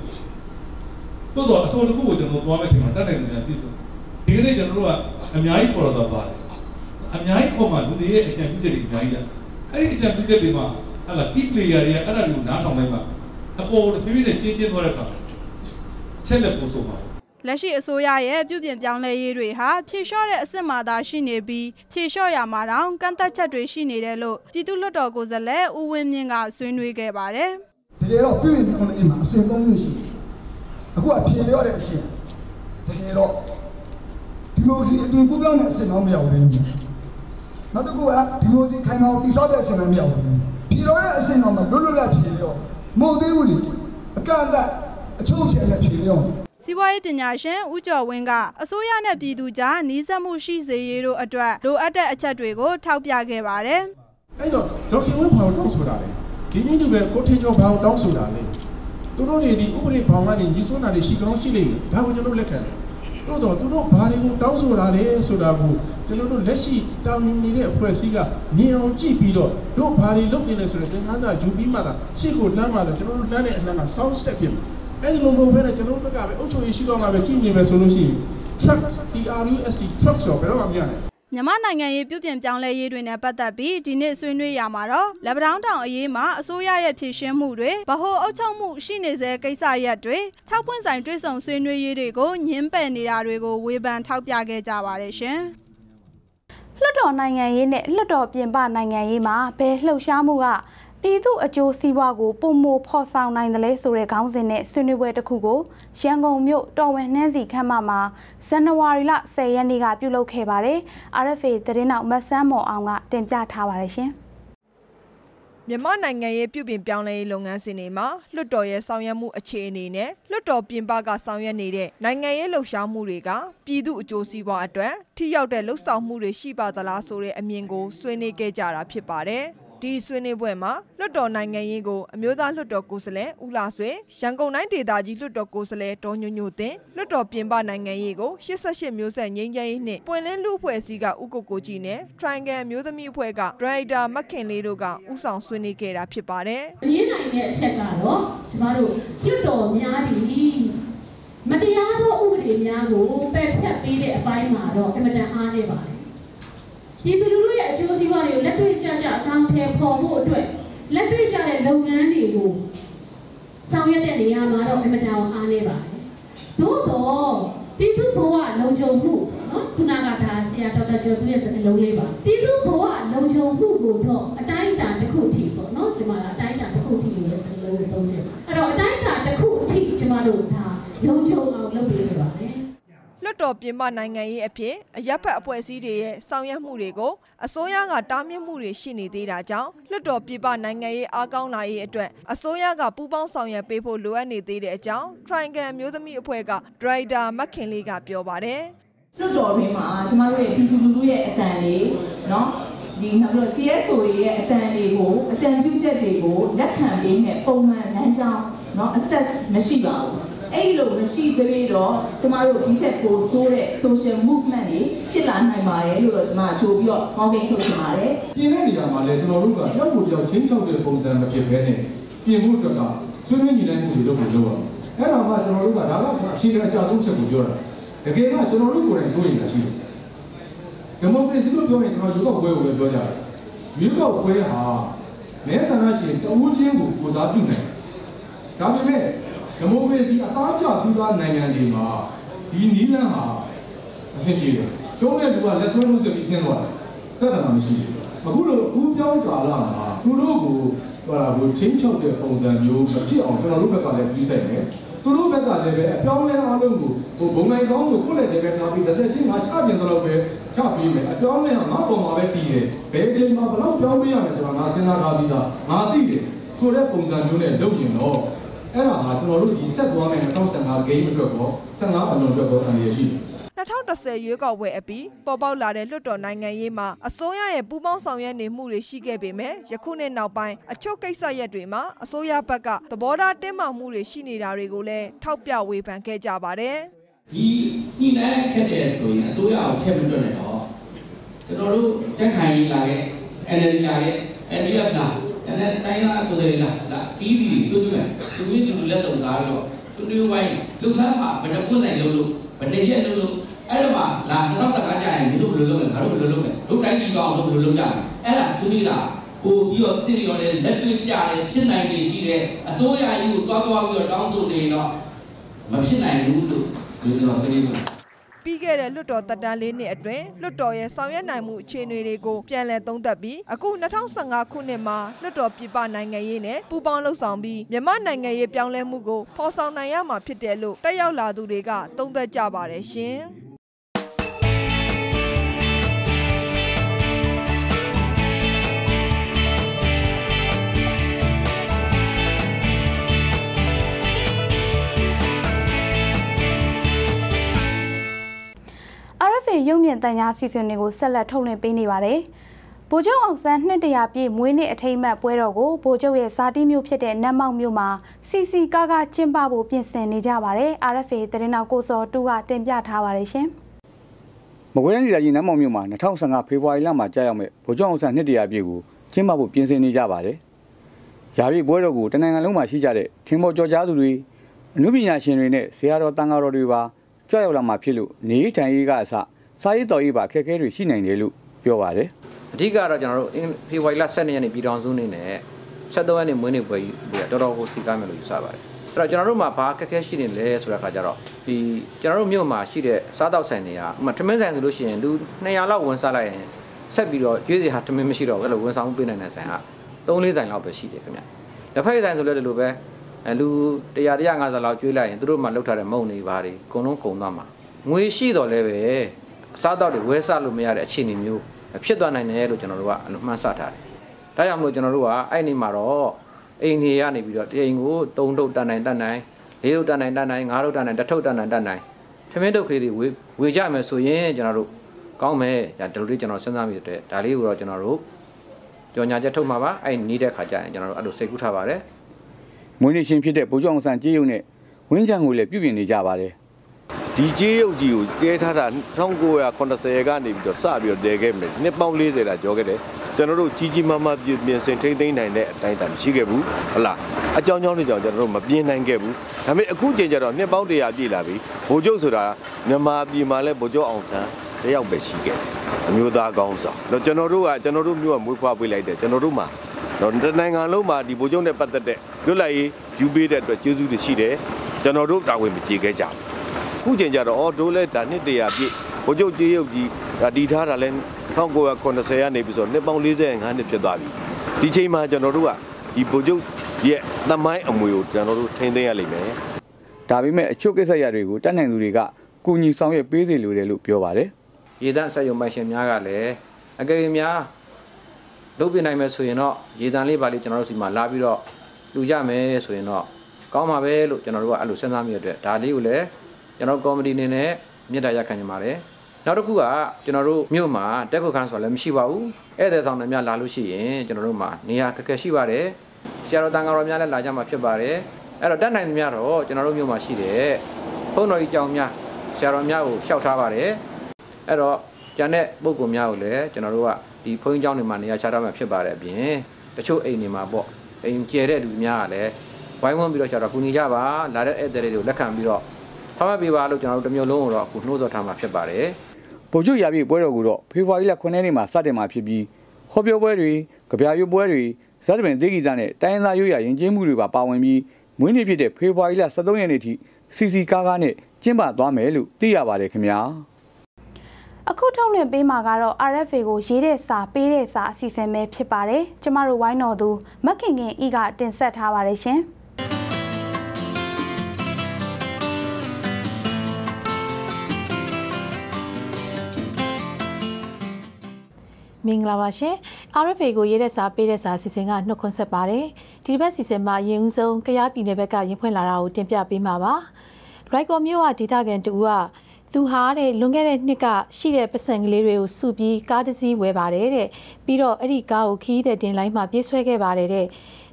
တိုးတော့အဆိုတစ်ခုကိုကျွန်တော်သွားမဲ့ချိန်မှာတတ်နိုင်တယ်ပြည့်စုံဒီကနေ့ကျွန်တော်တို့ကအများကြီးပေါ်တော့ပါတယ်အများကြီးပေါ်မှာလူတွေရဲ့အကြံပြုချက်တွေအများကြီးလားအဲ့ဒီအကြံပြုချက်တွေမှာဟာလာ key player တွေကအဲ့ဒါတွေကိုနားထောင်လိုက်မှအပေါ်တဖြည်းဖြည်းနဲ့ကျင်းကျင်းသွားတဲ့အခါချက်လက်ပို့ဆုံးပါ လက်ရှိအစိုးရရဲ့ပြုပြင်ပြောင်းလဲရေးတွေဟာဖြေလျှော့တဲ့အစ်စ်မှသာရှိနေပြီးဖြေလျှော့ရမှာတောင်ကန့်သက်ချက်တွေရှိနေတယ်လို့ပြည်သူ့လွှတ်တော်ကိုယ်စားလှယ်ဦးဝင်းမြင့်ကဆွေးနွေးခဲ့ပါတယ်တကယ်တော့ပြည်ပြည်ပြောင်းလဲရေးမှာအစဉ်သုံးမျိုးရှိတယ်အခုကဖြေလျော့တဲ့အရှင်တကယ်တော့ဒီလိုစီအတူကူးပြောင်းတဲ့အစဉ်တော့မရောက်သေးဘူးနောက်တစ်ခုကဒီလိုစီခိုင်မာအောင်တိစောက်တဲ့အစဉ်လည်းမရောက်သေးဘူးဖြေလျော့တဲ့အစဉ်တော့မလွတ်လွတ်လပ်ဖြေလျော့မဟုတ်သေးဘူးလေအကန့်အသတ်အချို့ချယ်နဲ့ဖြေလျော့ စီးပွားရေးပညာရှင်ဦးကျော်ဝင်းကအစိုးရနဲ့ပြည်သူကြားနှီးစပ်မှုရှိစေရေးတို့အတွက်လိုအပ်တဲ့အချက်တွေကိုထောက်ပြခဲ့ပါတယ်အဲ့တော့ဒေါက်တာဝင်းဘာကိုတောင်းဆိုတာလဲဒီနေ့ဒီပဲကိုထင်းကျော်ဘာကိုတောင်းဆိုတာလဲသူတို့တွေဒီဥပဒေဘောင်ကနေညီစွန်းတာတွေရှိကောင်းရှိလိမ့်မယ်ဒါကိုကျွန်တော်လက်ခံတယ်တို့တော့သူတို့ဘာတွေကိုတောင်းဆိုတာလဲဆိုတာကိုကျွန်တော်တို့လက်ရှိတောင်းယူနေတဲ့အဖွဲ့အစည်းကမြင်အောင်ကြည့်ပြီးတော့တို့ဘာတွေလုပ်နေလဲဆိုတော့သင်ခန်းစာယူပြီးမှသာရှေ့ကိုလမ်းမှသာကျွန်တော်တို့လမ်းတဲ့အလမ်းက sound step ဖြစ်မယ် အဲ့ဒီလိုမဟုတ်ဘဲနဲ့ကျွန်တော်တို့ဘက်ကပဲအုပ်ချုပ်ရေးရှိတော့မှပဲကြည့်နေပဲဆိုလို့ရှိရင် truck TRUST truck ဆိုတော့ဘယ်တော့မှမရနိုင်မြန်မာနိုင်ငံရေးပြုပြင်ပြောင်းလဲရေးတွေနဲ့ပတ်သက်ပြီးဒီနေ့ဆွေးနွေးရမှာတော့လက်ပတောင်းတောင်အရေးမှာအစိုးရရဲ့ဖြည့်ရှင်းမှုတွေဗဟိုအုပ်ချုပ်မှုရှိနေစေကိစ္စရပ်တွေ6ပွင့်ဆိုင်တွဲဆောင်ဆွေးနွေးရေးတွေကိုညှင်းပယ်နေတာတွေကိုဝေဖန်ထောက်ပြခဲ့ကြပါတယ်ရှင်။လွှတ်တော်နိုင်ငံရေးနဲ့လွှတ်တော်ပြင်ပနိုင်ငံရေးမှာဘယ်လှုပ်ရှားမှုက ပြည်သူအကျိုးစီးပွားကိုပုံမဖော်ဆောင်နိုင်တယ်လဲဆိုတဲ့ခေါင်းစဉ်နဲ့ဆွေးနွေးပွဲတစ်ခုကိုရန်ကုန်မြို့တော်ဝင်နှန်းစီခမ်းမမှာဇန်နဝါရီလ10ရက်နေ့ကပြုလုပ်ခဲ့ပါတယ်။ RFA သတင်းတောက်မဆန်းမော်အောင်ကတင်ပြထားပါတယ်ရှင်။မြန်မာနိုင်ငံရဲ့ပြုပြင်ပြောင်းလဲရေးလုပ်ငန်းစဉ်တွေမှာလွှတ်တော်ရဲ့ဆောင်ရွက်မှုအခြေအနေနဲ့လွှတ်တော်ပြင်ပကဆောင်ရွက်နေတဲ့နိုင်ငံရေးလှုပ်ရှားမှုတွေကပြည်သူအကျိုးစီးပွားအတွက်ထိရောက်တဲ့လှုပ်ဆောင်မှုတွေရှိပါသလားဆိုတဲ့အမြင်ကိုဆွေးနွေးခဲ့ကြတာဖြစ်ပါတယ်။ ဒီဆွေးနွေးပွဲမှာလွှတ်တော်နိုင်ငံရေးကိုအမျိုးသားလွှတ်တော်ကိုယ်စားလှယ်ဦးလာဆွေရန်ကုန်တိုင်းဒေသကြီးလွှတ်တော်ကိုယ်စားလှယ်ဒေါ်ညိုညိုတင်လွှတ်တော်ပြင်ပနိုင်ငံရေးကို88မျိုးဆက်ငိမ့်ချမ်းရေးနှင့်ပွင့်လင်းလူအဖွဲ့အစည်းကဥက္ကိုကိုကြီးနဲ့ Triangle အမျိုးသမီးအဖွဲ့ကဒရိုက်တာမက်ခင်လေးတို့ကဥဆောင်ဆွေးနွေးခဲ့တာဖြစ်ပါတယ်အရေးနိုင်တဲ့အချက်ကတော့ကျမတို့ကျွတ်တော်များသည်မတရားသောဥပဒေများကိုပယ်ဖျက်ပေးတဲ့အပိုင်းမှာတော့အင်မတန်အားနည်းပါတယ် ပြည်သူလူထုရဲ့အကျိုးစီးပွားတွေကိုလက်တွေ့ကျကျအကောင့်ထဲပေါ်ဖို့အတွက်လက်တွေ့ကျတဲ့လုပ်ငန်းတွေကိုဆောင်ရွက်တဲ့နေရာမှာတော့အင်မတန်အားနည်းပါတယ်သို့တော့ပြည်သူဘဝလုံခြုံမှုနော်ခုနကဒါဆရာဒေါက်တာကျော်သူရဲ့စကားလုံးလေးပါပြည်သူဘဝလုံခြုံမှုကိုတော့အတိုင်းအတာတစ်ခုထိပေါ့နော်ဒီမှာအတိုင်းအတာတစ်ခုထိလို့စကားလုံးကိုသုံးချင်ပါအဲ့တော့အတိုင်းအတာတစ်ခုအထိကျမတို့ဒါလုံခြုံအောင်လုပ်ပေးရပါတယ် လွှတ်တော်ပြင်ပနိုင်ငံရေးအဖြစ်အရက်ဖက်အဖွဲ့အစည်းတွေရဲ့ဆောင်ရွက်မှုတွေကိုအစိုးရကတားမြစ်မှုတွေရှိနေသေးတာကြောင့်လွှတ်တော်ပြင်ပနိုင်ငံရေးအားကောင်းလာရေးအတွက်အစိုးရကပူးပေါင်းဆောင်ရွက်ပေးဖို့လိုအပ်နေသေးတဲ့အကြောင်း Triangle မျိုးသမီးအဖွဲ့ကဒရိုက်တာမက်ခင်လေးကပြောပါတယ် လွတ်တော်ဘေးမှာကျမတို့ရဲ့ပြည်သူလူထုရဲ့အတန်လေးเนาะဒီနောက်ပြီးတော့ CSO တွေရဲ့အတန်တွေကိုအကြံပြုချက်တွေကိုလက်ခံပေးမဲ့ပုံမှန်လမ်းကြောင်းเนาะ access မရှိပါဘူး အဲ့လိုမရှိသေးတော့ကျမတို့ဒီထက်ပိုဆိုးတဲ့ social movement တွေဖြစ်လာနိုင်ပါတယ်လို့တော့ကျမကကြိုပြီးတော့ဟောင်းကိန်းထုတ်ချင်ပါတယ်ပြင်တဲ့နေရာမှာလည်းကျွန်တော်တို့ကရောက်ကိုရောက်ချင်းချောက်တဲ့ပုံစံမဖြစ်ဘဲနဲ့ပြင်မှုအတွက်ကဆွေးနွေးညီတိုင်းမှုတွေလုပ်ဖို့လုပ်ရအောင်အဲ့တော့မှကျွန်တော်တို့ကဒါကအခြေခံအကြဆုံးချက်ကိုပြောတာတကယ်ကကျွန်တော်တို့ကိုယ်တိုင်စိုးရိမ်တာရှိတယ်ဒီမိုကရေစီလို့ပြောရင်ကျွန်တော်ရုပ်ောက်ပွဲကိုလည်းပြောကြတယ်ရုပ်ောက်ပွဲဟာမဲဆန္ဒရှင်တဦးချင်းကိုကိုစားပြုနိုင်ဒါပေမဲ့ ဒီမိုကရေစီအသားကျပြီးသားနိုင်ငံတွေမှာဒီနီးလန်းဟာအဆင်ပြေတယ်ရှုံးတဲ့လူကလက်ဆွဲလို့ဆိုပြီးဆင်းသွားတယ်သက်သာမရှိဘူးအခုလိုအခုပြောင်းကာလမှာသူတို့ကိုဟိုဟိုချင်းချုပ်တဲ့ပုံစံမျိုးမဖြစ်အောင်ကျွန်တော်တို့ဘက်ကလည်းပြီးဆိုင်မယ်သူတို့ဘက်ကလည်းပဲအပြောင်းလဲအားလုံးကိုဟိုဘုံနိုင်ကောင်းကိုကိုယ့်လက်တည်းပဲထားပြီးတစ်ဆက်ချင်းငါချပြင်တော့ပဲချပြီးမယ်အပြောင်းလဲကငါပုံမှာပဲတည်တယ်ဘယ်အချိန်မှာဘယ်တော့ပြောင်းပေးရမယ်ဆိုတာငါစဉ်းစားထားပြီးသားငါသိတယ်ဆိုတဲ့ပုံစံမျိုးနဲ့လုပ်ရင်တော့ အဲ့ဒါဟာကျွန်တော်တို့ဒီဆက်သွားမယ်2015 game အတွက်ကော15အလွန်အတွက်ကောအန္တရာယ်ရှိတယ်2010ရွေးကောက်ပွဲအပြီးပေါ်ပေါက်လာတဲ့လွှတ်တော်နိုင်ငံရေးမှာအစိုးရရဲ့ပူးပေါင်းဆောင်ရွက်နေမှုတွေရှိခဲ့ပေမဲ့ယခုနှစ်နောက်ပိုင်းအချို့ကိစ္စရပ်တွေမှာအစိုးရဘက်ကသဘောထားတင်းမာမှုတွေရှိနေတာတွေကိုလည်းထောက်ပြဝေဖန်ခဲ့ကြပါတယ်ဒီညှိနှိုင်းခက်တယ်ဆိုရင်အစိုးရကိုထည့်မတွက်နဲ့တော့ကျွန်တော်တို့တက်ခိုင်ရေးလာတဲ့ NLD လာတဲ့ NDF လာ တနက်တိုင်းလာကိုယ်တွေလာလာစီးစီးဆွေးနွေးမယ်သူတို့တူတူလက်ဆောင်သားပြီးတော့ဆွေးနွေးဝိုင်းလှုပ်ရှားမှာဘယ်နှပွင့်နိုင်လို့လို့ဘယ်နှရက်လို့လို့အဲ့အဲ့တော့မှလာ2015ကျရင်မင်းတို့ဘယ်လိုလုပ်မလဲငါတို့ဘယ်လိုလုပ်မလဲတို့တိုင်းပြည်ကောင်းတို့ဘယ်လိုလုပ်ကြမလဲအဲ့ဒါသူနေတာပို့ပြီးတော့တည်ရောလည်းလက်တွေ့ကြတယ်ဖြစ်နိုင်နေရှိတယ်အစိုးရကြီးကိုတွားတွားပြီးတော့တောင်းဆိုနေတော့မဖြစ်နိုင်ဘူးလို့ကျွန်တော်ဆွေးနွေးပါ ပြီးခဲ့တဲ့လွတ်တော်တက်တန်းလေးနှစ်အတွင်းလွတ်တော်ရဲ့ဆောင်ရွက်နိုင်မှုအခြေအနေတွေကိုပြန်လည်သုံးသပ်ပြီးအခု2015ခုနှစ်မှာလွတ်တော်ပြပနိုင်ငံရေးနဲ့ပူးပေါင်းလှုပ်ဆောင်ပြီးမြန်မာနိုင်ငံရေးပြောင်းလဲမှုကိုဖော်ဆောင်နိုင်ရမှာဖြစ်တယ်လို့တက်ရောက်လာသူတွေကသုံးသပ်ကြပါတယ်ရှင်။ RFA ရုံမြင့်တန်ညာစီစဉ်တွေကိုဆက်လက်ထုတ်လွှင့်ပေးနေပါတယ်။ဗိုလ်ချုပ်အောင်ဆန်းနှစ်တရာပြည့်မွေးနေ့အထိမ်းအမှတ်ပွဲတော်ကိုဗိုလ်ချုပ်ရဲ့ဇာတိမြို့ဖြစ်တဲ့နတ်မောက်မြို့မှာစီစီကားကားကျင်းပဖို့ပြင်ဆင်နေကြပါတယ်။ RFA သတင်းတော်ကိုစောတူကတင်ပြထားပါတယ်ရှင်။မကွေးတိုင်းဒေသကြီးနမ်းမောင်မြို့မှာ2015ဖေဖော်ဝါရီလမှာကြာရောက်မဲ့ဗိုလ်ချုပ်အောင်ဆန်းနှစ်တရာပြည့်ကိုကျင်းပဖို့ပြင်ဆင်နေကြပါတယ်။ရာပြည့်ပွဲတော်ကိုတနင်္ဂနွေလုံးမှာရှိကြတဲ့ထင်ပေါ်ကျော်ကြားသူတွေအမှုပညာရှင်တွေနဲ့ဇေယျတော်တန်ဃာတော်တွေပါကြွရောက်လာမှာဖြစ်လို့နေထိုင်ရေးကအစ စားရေးတော်ရေးပါအခက်အခဲတွေရှိနိုင်တယ်လို့ပြောပါတယ်အဓိကတော့ကျွန်တော်တို့ဖေဖော်ဝါရီလ12ရက်နေ့ပြည်ထောင်စုနေ့နဲ့73ရက်နေ့မွေးနေ့ပွဲကြီးတော်တော်ကိုစီကားမယ်လို့ယူဆပါတယ်အဲ့တော့ကျွန်တော်တို့မှာဘာအခက်အခဲရှိနေလဲဆိုတဲ့အခါကျတော့ဒီကျွန်တော်တို့မြို့မှာရှိတဲ့စားတောက်ဆိုင်တွေကဥပမာထမင်းဆိုင်ဆိုလို့ရှိရင်လူ200လောက်ဝန်စားလိုက်ရင်ဆက်ပြီးတော့ကျွေးစီဟာထမင်းမရှိတော့ဘူးအဲ့လိုဝန်ဆောင်ပေးနိုင်တဲ့ဆိုင်က3-4ဆိုင်လောက်ပဲရှိတယ်ခင်ဗျလက်ဖက်ဆိုင်ဆိုလည်းဒီလိုပဲအဲလူ100 150လောက်ကျွေးလိုက်ရင်သူတို့မှလောက်ထားတဲ့မုံတွေဘာတွေအကုန်လုံးကုန်သွားမှာငွေရှိတော့လည်းပဲ အစားတောက်တွေဝဲစားလို့မရတဲ့အခြေအနေမျိုးဖြစ်သွားနိုင်တယ်လို့ကျွန်တော်တို့ကအမှန်ဆထားတယ်။ဒါကြောင့်မလို့ကျွန်တော်တို့ကအဲ့ဒီမှာတော့အိမ်ကြီးကနေပြီးတော့တအိမ်ကို၃ထုတ်တန်နိုင်တန်နိုင်၄ထုတ်တန်နိုင်တန်နိုင်၅ထုတ်တန်နိုင်တစ်ထုတ်တန်နိုင်တန်နိုင်ထမင်းတုပ်ကလေးတွေဝေဝေကြမယ်ဆိုရင်ကျွန်တော်တို့ကောင်းမယ်ဒါဒီလိုလေးကျွန်တော်စဉ်းစားမိတဲ့ဒါလေးကိုတော့ကျွန်တော်တို့ကြော်ညာချက်ထုတ်မှာပါအဲ့နီးတဲ့ခါကျရင်ကျွန်တော်တို့အဲ့လိုစိတ်ကူးထားပါတယ်။မွေးနေ့ရှင်ဖြစ်တဲ့ဗိုလ်ချုပ်အောင်ဆန်းကြေးရုံနဲ့ဝင်းချံကိုလည်းပြုပြင်နေကြပါတယ် ဒီကြေးရုပ်ကြီးကိုတဲထားတာ1980ကနေပြီးတော့စပြီးတော့တည်ခဲ့မယ်နှစ်ပေါင်း40တာကျော်ခဲ့တယ်ကျွန်တော်တို့ကြီးကြီးမားမားပြင်ဆင်ထိမ့်သိမ်းနိုင်တဲ့အတိုင်းအတာမရှိခဲ့ဘူးဟလားအကြောင်းကြောင်းတွေကြောင့်ကျွန်တော်တို့မပြင်းနိုင်ခဲ့ဘူးဒါပေမဲ့အခုချိန်ကျတော့နှစ်ပေါင်း100ပြည့်လာပြီဗိုလ်ချုပ်ဆိုတာမြန်မာပြည်မှာလည်းဗိုလ်ချုပ်အောင်ဆန်းတယောက်ပဲရှိခဲ့တယ်အမျိုးသားကောင်းဆောင်တော့ကျွန်တော်တို့ကကျွန်တော်တို့မျိုးကမွေးဖွားပေးလိုက်တယ်ကျွန်တော်တို့မှာတော့တနိုင်ငံလုံးမှာဒီဗိုလ်ချုပ်နဲ့ပတ်သက်တဲ့လွတ်လပ်ရေးယူပေးတဲ့အတွက်ကျေးဇူးတွေရှိတယ်ကျွန်တော်တို့တာဝန်မကြေခဲ့ကြဘူး ခုချိန်ကျတော့အော်ဒိုးလဲဒါနှစ်တရာပြည့်ဘိုးချုပ်ကြေးရုပ်ကြီးဒါတီထားတာလဲ1980ကနေပြီးဆိုနှစ်ပေါင်း45နှစ်ဖြစ်သွားပြီဒီချိန်မှာကျွန်တော်တို့ကဒီဘိုးချုပ်ရဲ့သမိုင်းအမွေကိုကျွန်တော်တို့ထိန်းသိမ်းရလိမ့်မယ်။ဒါပေမဲ့အချို့ကိစ္စရတွေကိုတတ်နိုင်သူတွေကကူညီဆောင်ရွက်ပေးစေလိုတယ်လို့ပြောပါတယ်ရေတန်းဆက်ယုံပိုင်ရှင်များကလည်းအကယ်၍များလုပ်ပြနိုင်မယ်ဆိုရင်တော့ရေတန်းလေးပါလေးကျွန်တော်တို့စီမှာလာပြီးတော့လူကြမယ်ဆိုရင်တော့ကောင်းပါပဲလို့ကျွန်တော်တို့ကအဲ့လိုစဉ်းစားမိတဲ့အတွက်ဒါလေးကိုလည်း ကျွန်တော်ကော်မတီအနေနဲ့မြစ်တာရက်ခံနေပါတယ်နောက်တစ်ခုကကျွန်တော်တို့မြို့မှာတက်ခုခန်းဆိုတာလည်းမရှိပါဘူးဧည့်သည်ဆောင်တွေများလာလို့ရှိရင်ကျွန်တော်တို့မှာနေရာခက်ခဲရှိပါတယ်ဆရာတော်တန်ဃာတော်များလည်းလာကြမှာဖြစ်ပါတယ်အဲ့တော့တက်နိုင်သမျှတော့ကျွန်တော်တို့မြို့မှာရှိတဲ့ဘုန်းတော်ကြီးကြောင်များဆရာတော်များကိုလျှောက်ထားပါတယ်အဲ့တော့ကျန်တဲ့ပုဂ္ဂိုလ်များကိုလည်းကျွန်တော်တို့ကဒီဘုန်းကြီးကျောင်းတွေမှာနေရာချထားမှာဖြစ်ပါတယ်အပြင်တချို့အိမ်တွေမှာပေါ့အိမ်ကျဲတဲ့လူများကလည်းဝိုင်းဝန်းပြီးတော့ဆရာတော်ကူညီကြပါလာတဲ့ဧည့်သည်တွေကိုလက်ခံပြီးတော့ ဆောင်ရွက်ပေးပါလို့ကျွန်တော်တို့တစ်မျိုးလုံးကိုတော့အခုနှိုးဆော်ထားမှာဖြစ်ပါတယ်။ဗိုလ်ချုပ်ရာပြည့်ပွဲတော်ကိုတော့ဖေဖော်ဝါရီလ9ရက်နေ့မှာစတင်မှာဖြစ်ပြီးဟောပြောပွဲတွေ၊ကြပြရွပွဲတွေဇတ်တပင်ဒေဂီတာနဲ့တိုင်းရင်းသားရိုးရာယဉ်ကျေးမှုတွေပါပါဝင်ပြီးမွေးနေ့ဖြစ်တဲ့ဖေဖော်ဝါရီလ23ရက်နေ့ထိစီစီကားကားနဲ့ကျင်းပသွားမယ်လို့သိရပါတယ်ခင်ဗျာ။အခုထုတ်လွှင့်ပေးမှာကတော့ RFA ကိုရေးတဲ့စာပေးတဲ့စာအစီအစဉ်ပဲဖြစ်ပါတယ်။ကျမတို့ဝိုင်းတော်သူမက်ခင်ခင်ဤကတင်ဆက်ထားပါတယ်ရှင်။ မင်္ဂလာပါရှင် RFA ကိုရေးတဲ့စာပေးတဲ့စာအစီအစဉ်ကနှုတ်ခွန်းဆက်ပါတယ်ဒီတစ်ပတ်စီစဉ်မှာရင်ဦးဆုံးကြားပြည်နယ်ဘက်ကရင်ဖွင့်လာတာကိုတင်ပြပေးမှာပါရိုက်ကော်မြို့ကဒေသခံတူကသူဟာတဲ့လွန်ခဲ့တဲ့နှစ်ကရှိတဲ့ပတ်စံကလေးတွေကိုစုပြီးကားတစ်စီးဝယ်ပါတယ်တဲ့ပြီးတော့အဲ့ဒီကားကိုခီးတဲ့တင်လိုင်းမှာပြေးဆွဲခဲ့ပါတယ်တဲ့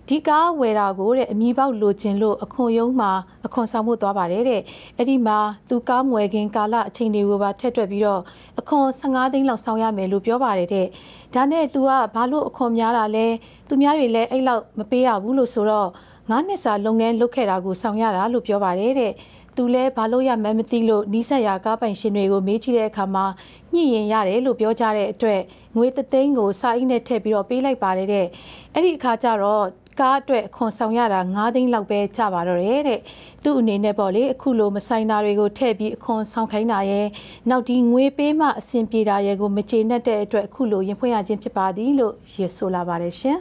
ဒီကားဝယ်တာကိုတဲ့အမီပေါက်လိုချင်လို့အခွန်ယုံမှာအခွန်ဆောင်ဖို့သွားပါတယ်တဲ့အဲ့ဒီမှာသူကားမွယ်ခင်ကာလအချိန်တွေကိုပါထက်တွက်ပြီးတော့အခွန်15သိန်းလောက်ဆောင်ရမယ်လို့ပြောပါတယ်တဲ့ဒါနဲ့ तू ကဘာလို့အခွန်များတာလဲသူများတွေလည်းအဲ့လောက်မပေးရဘူးလို့ဆိုတော့ငါးနှစ်စာလုပ်ငန်းလုပ်ခဲ့တာကိုဆောင်ရတာလို့ပြောပါတယ်တဲ့သူလဲဘာလို့ရမှန်းမသိလို့နီးစပ်ရာကားပိုင်ရှင်တွေကိုမေးကြည့်တဲ့အခါမှာညှိရင်ရတယ်လို့ပြောကြတဲ့အတွက်ငွေသသိန်းကိုစာအိတ်နဲ့ထည့်ပြီးတော့ပေးလိုက်ပါတယ်တဲ့အဲ့ဒီအခါကျတော့ ကားအတွက်အခွန်ဆောင်ရတာ9သိန်းလောက်ပဲကျပါတော့တယ်တဲ့သူ့အနေနဲ့ပေါ့လေအခုလိုမဆိုင်တာတွေကိုထည့်ပြီးအခွန်ဆောင်ခိုင်းတာရဲ့နောက်ဒီငွေပေးမှအဆင်ပြေတာရဲ့ကိုမကျေနပ်တဲ့အတွက်အခုလိုရင်ဖွင့်ရခြင်းဖြစ်ပါသည်လို့ရဆိုလာပါတယ်ရှင်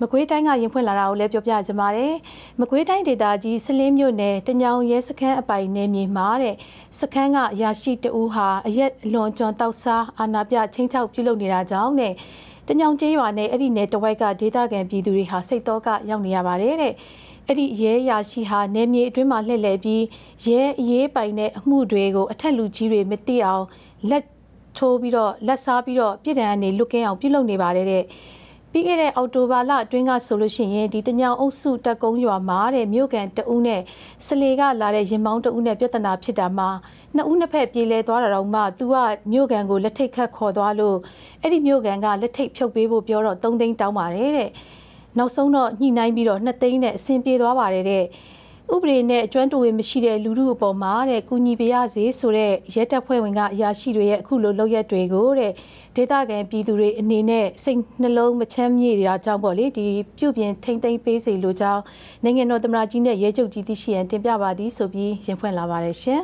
မကွေးတိုင်းကရင်ဖွင့်လာတာကိုလည်းပြောပြကြပါမယ်။မကွေးတိုင်းဒေသကြီးစလင်းမြို့နယ်တညောင်ရဲစခန်းအပိုင်နယ်မြေမှာတဲ့စခန်းကရာရှိတဦးဟာအရက်လွန်ကျွံတောက်စားအာနာပြချင်းချောက်ပြုလုပ်နေတာကြောင့်တဲ့ တညောင်ကျေးရွာနဲ့အဲ့ဒီနယ်တဝိုက်ကဒေသခံပြည်သူတွေဟာစိတ်တော့ကရောက်နေရပါတယ်တဲ့အဲ့ဒီရဲရာရှိဟာနယ်မြေအတွင်းမှာလှည့်လည်ပြီးရဲအရေးပိုင်တဲ့အမှုတွေကိုအထက်လူကြီးတွေမသိအောင်လက်ထိုးပြီးတော့လက်စားပြီးတော့ပြည်တံကနေလွတ်ကင်းအောင်ပြုလုပ်နေပါတယ်တဲ့ ပြီးခဲ့တဲ့အောက်တိုဘာလအတွင်းကဆိုလို့ရှိရင်ဒီတညောင်အုပ်စုတက်ကုန်းရွာမှာတဲ့မြို့ကန်တဦးနဲ့စလေကလာတဲ့ရင်မောင်းတဦးနဲ့ပြဿနာဖြစ်တာမှာနှစ်ဦးနှစ်ဖက်ပြေးလဲသွားတာတော့မှသူကမြို့ကန်ကိုလက်ထိတ်ခတ်ခေါ်သွားလို့အဲ့ဒီမြို့ကန်ကလက်ထိတ်ဖြုတ်ပေးဖို့ပြောတော့၃သိန်းတောင်းပါတယ်တဲ့နောက်ဆုံးတော့ညှိနှိုင်းပြီးတော့2သိန်းနဲ့အဆင်ပြေသွားပါတယ်တဲ့ဥပဒေနဲ့အကျွမ်းတူဝေမရှိတဲ့လူမှုအပေါ်မှာတဲ့ကုညီပေးရစေဆိုတဲ့ရဲတပ်ဖွဲ့ဝင်ကအရာရှိတွေရဲ့အခုလိုလုပ်ရက်တွေကိုတဲ့ ဒေသခံပြည်သူတွေအနေနဲ့စိတ်နှလုံးမချမ်းမြေ့တာကြောင့်ပေါ့လေဒီပြုပြင်ထိမ့်သိမ်းပေးစေလိုကြောင်းနိုင်ငံတော်သမ္မတကြီးနဲ့ရဲချုပ်ကြီးသိရှိရန်တင်ပြပါသည်ဆိုပြီးရင်ဖွင့်လာပါတယ်ရှင်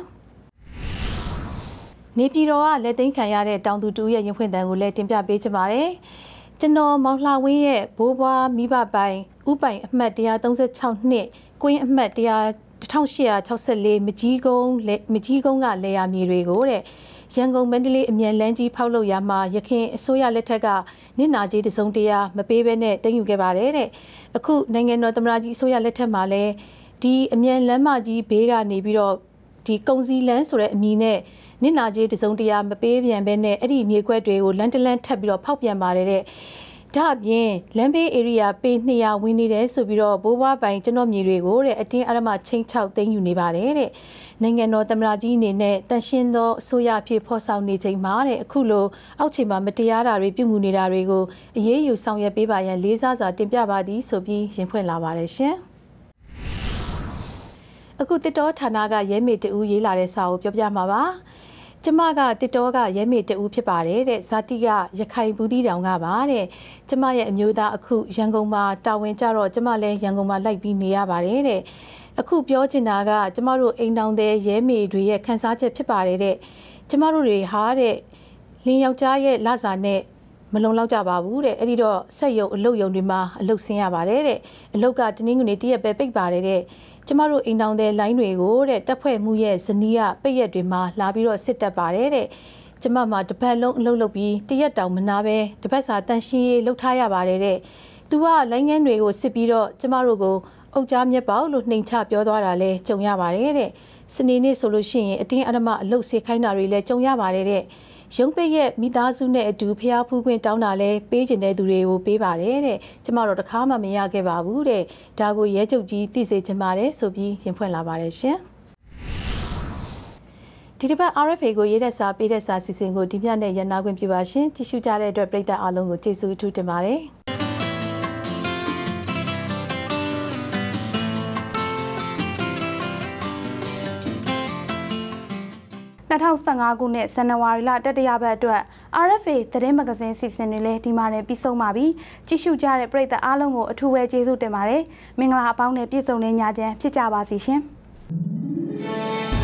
နေပြည်တော်ကလက်သိမ်းခံရတဲ့တောင်သူတူရဲ့ရင်ဖွင့်တန်ကိုလည်းတင်ပြပေးကြပါမယ်ကျွန်တော်မောင်လှဝင်းရဲ့ဘိုးဘွားမိဘပိုင်ဥပိုင်အမှတ်136နှစ်ကွင်းအမှတ်1864မကြီးကုန်းမကြီးကုန်းကလေယာမြေတွေကိုတဲ့ ရန်ကုန်မန္တလေးအမြန်လန်းကြီးဖောက်လို့ရမှာရခင်အစိုးရလက်ထက်ကနစ်နာကြီးတစုံတရာမပေးဘဲနဲ့တင်ယူခဲ့ပါတယ်တဲ့အခုနိုင်ငံတော်သမ္မတကြီးအစိုးရလက်ထက်မှာလည်းဒီအမြန်လမ်းမကြီးဘေးကနေပြီးတော့ဒီကုံစည်းလန်းဆိုတဲ့အမည်နဲ့နစ်နာကြီးတစုံတရာမပေးပြန်ဘဲနဲ့အဲ့ဒီမြေခွက်တွေကိုလန်တလန်ထပ်ပြီးတော့ဖောက်ပြန်ပါတယ်တဲ့ ဒါအပြင်လမ်းဘေး area ပေ200ဝင်းနေတယ်ဆိုပြီးတော့ဘိုးဘွားပိုင်ကျွန်တော်မြေတွေကိုတဲ့အတင်းအဓမ္မချင်းချောက်သိမ်းယူနေပါတယ်တဲ့နိုင်ငံတော်သမ္မတကြီးအနေနဲ့တန်ရှင်းသောအစိုးရဖြစ်ဖော်ဆောင်နေချိန်မှာတဲ့အခုလိုအောက်ခြေမှာမတရားတာတွေပြုမှုနေတာတွေကိုအရေးယူဆောင်ရွက်ပေးပါရန်လေးစားစွာတင်ပြပါသည်ဆိုပြီးရင်ဖွင့်လာပါတယ်ရှင်အခုတစ်တော်ဌာနကရဲမေတူရေးလာတဲ့စာကိုပြောပြမှာပါ ကျမကတစ်တော်ကရဲမေတူဖြစ်ပါတယ်တဲ့ဇာတိကရခိုင်ဘူးတီတောင်ကပါတဲ့ကျမရဲ့အမျိုးသားအခုရန်ကုန်မှာတာဝန်ကြတော့ကျမလည်းရန်ကုန်မှာလိုက်ပြီးနေရပါတယ်တဲ့အခုပြောချင်တာကကျမတို့အိမ်တောင်တဲ့ရဲမေတွေရဲ့ခန်းစားချက်ဖြစ်ပါတယ်တဲ့ကျမတို့တွေဟာတဲ့လင်းယောက်ျားရဲ့လစာနဲ့မလုံလောက်ကြပါဘူးတဲ့အဲ့ဒီတော့ဆက်ယုံအလုတ်ယုံတွေမှာအလုတ်ဆင်းရပါတယ်တဲ့အလုတ်ကတနင်္ဂနွေတရက်ပဲပိတ်ပါတယ်တဲ့ ကျမတို့အိမ်တောင်တဲ့လိုင်းတွေကိုတဲ့တပ်ဖွဲ့မှုရဲ့ဇနီးကပိတ်ရက်တွေမှာလာပြီးတော့စစ်တက်ပါတယ်တဲ့ကျမမှာတစ်ပတ်လုံးအလုပ်လုပ်ပြီးတရက်တောင်မနာပဲတစ်ပတ်စာတန်ရှင်းရေးလုပ်ထားရပါတယ်တဲ့သူကလိုင်းငန်းတွေကိုစစ်ပြီးတော့ကျမတို့ကိုအုတ်ကြားမြက်ပေါလို့နှိမ်ချပြောသွားတာလဲကြုံရပါတယ်တဲ့စနေနေ့ဆိုလို့ရှိရင်အတင်းအဓမ္မအလုပ်စေခိုင်းတာတွေလည်းကြုံရပါတယ်တဲ့ ရုံးပိတ်ရဲ့မိသားစုနဲ့အတူဖျားဖူးခွင့်တောင်းတာလဲပေးကျင်တဲ့သူတွေကိုပေးပါတယ်တဲ့ကျမတို့တခါမှမရခဲ့ပါဘူးတဲ့ဒါကိုရဲချုပ်ကြီးသိစေချင်ပါတယ်ဆိုပြီးရင်ဖွင့်လာပါတယ်ရှင်ဒီတစ်ပတ် RFA ကိုရေးတဲ့စာပေးတဲ့စာစီစဉ်ကိုဒီမြတ်နဲ့ရန်နာခွင့်ပြုပါရှင်ကြည့်ရှုကြတဲ့အတွက်ပရိသတ်အားလုံးကိုကျေးဇူးအထူးတင်ပါတယ် 2015ခုနှစ်ဇန်နဝါရီလတတိယပတ်အတွက် RFA သတင်းမဂ္ဂဇင်းစီစဉ်တွေလည်းဒီမှာနဲ့ပြီးဆုံးပါပြီ။ကြည့်ရှုကြတဲ့ပရိသတ်အားလုံးကိုအထူးပဲကျေးဇူးတင်ပါတယ်။မင်္ဂလာအပေါင်းနဲ့ပြည့်စုံတဲ့ညချမ်းဖြစ်ကြပါစီရှင်။